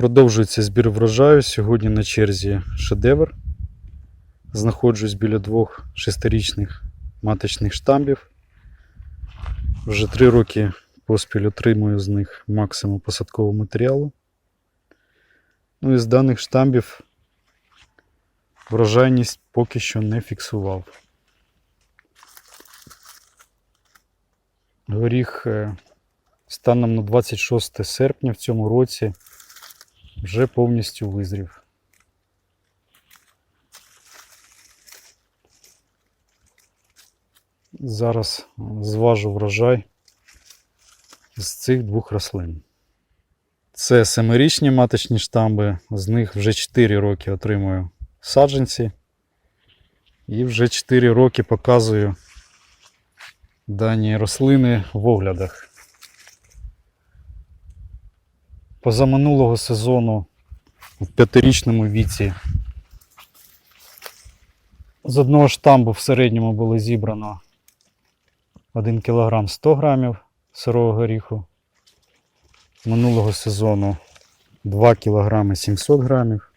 Продовжується збір врожаю. Сьогодні на черзі шедевр. Знаходжусь біля двох шестирічних маточних штамбів. Вже три роки поспіль отримую з них максимум посадкового матеріалу. Ну і з даних штамбів врожайність поки що не фіксував. Горіх е, станом на 26 серпня в цьому році вже повністю визрів. Зараз зважу врожай з цих двох рослин. Це семирічні маточні штамби, з них вже 4 роки отримую саджанці. І вже 4 роки показую дані рослини в оглядах. Позаминулого сезону в п'ятирічному віці з одного штамбу в середньому було зібрано 1 кг 100 грамів сирого горіху. Минулого сезону 2 кг 700 грамів.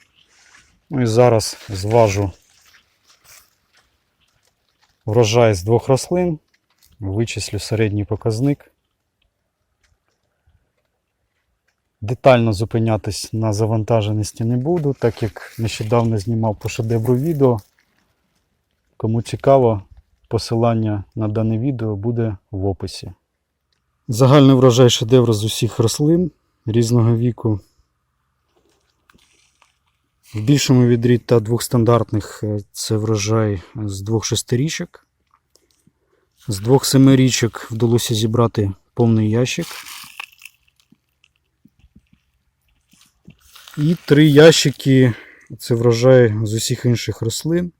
Ну і зараз зважу врожай з двох рослин, вичислю середній показник. Детально зупинятись на завантаженості не буду, так як нещодавно знімав по шедевру відео. Кому цікаво, посилання на дане відео буде в описі. Загальний врожай шедевру з усіх рослин різного віку. В більшому відрі та двох стандартних е, це врожай з двох шестирічок. З двох семирічок вдалося зібрати повний ящик. І три ящики це врожай з усіх інших рослин,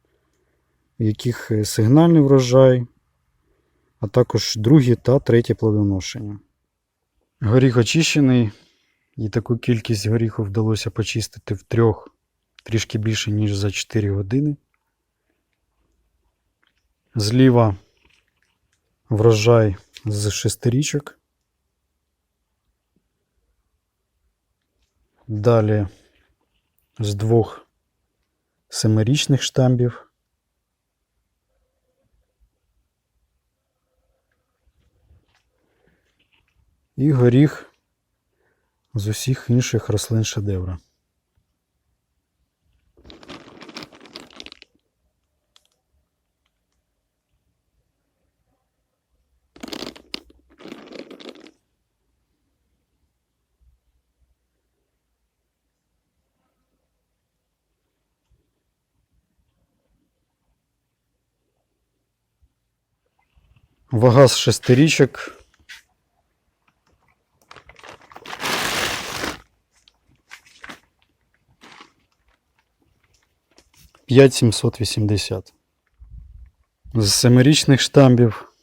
яких е, сигнальний врожай, а також друге та третє плодоношення. Горіх очищений, і таку кількість горіху вдалося почистити в трьох трішки більше, ніж за 4 години. Зліва врожай з шестирічок. Далі з двох семирічних штамбів. І горіх з усіх інших рослин шедевра. Вага з шестирічок. П'ять сімсот вісімдесят. З семирічних штамбів.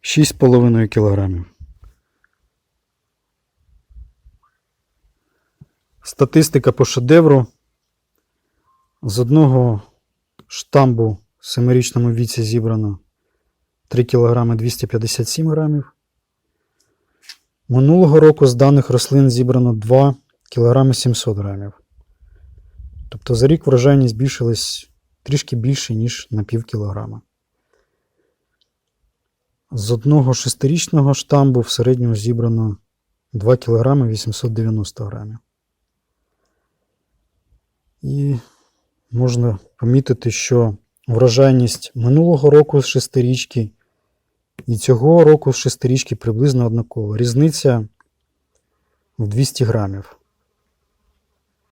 Шість з половиною кілограмів. Статистика по шедевру. З одного штамбу в семирічному віці зібрано 3 кг 257 грамів. Минулого року з даних рослин зібрано 2 кг 700 грамів. Тобто за рік врожайність збільшилась трішки більше, ніж на пів кілограма. З одного шестирічного штамбу в середньому зібрано 2 кг 890 грамів. І можна помітити, що врожайність минулого року з шестирічки і цього року з шестирічки приблизно однакова. Різниця в 200 грамів.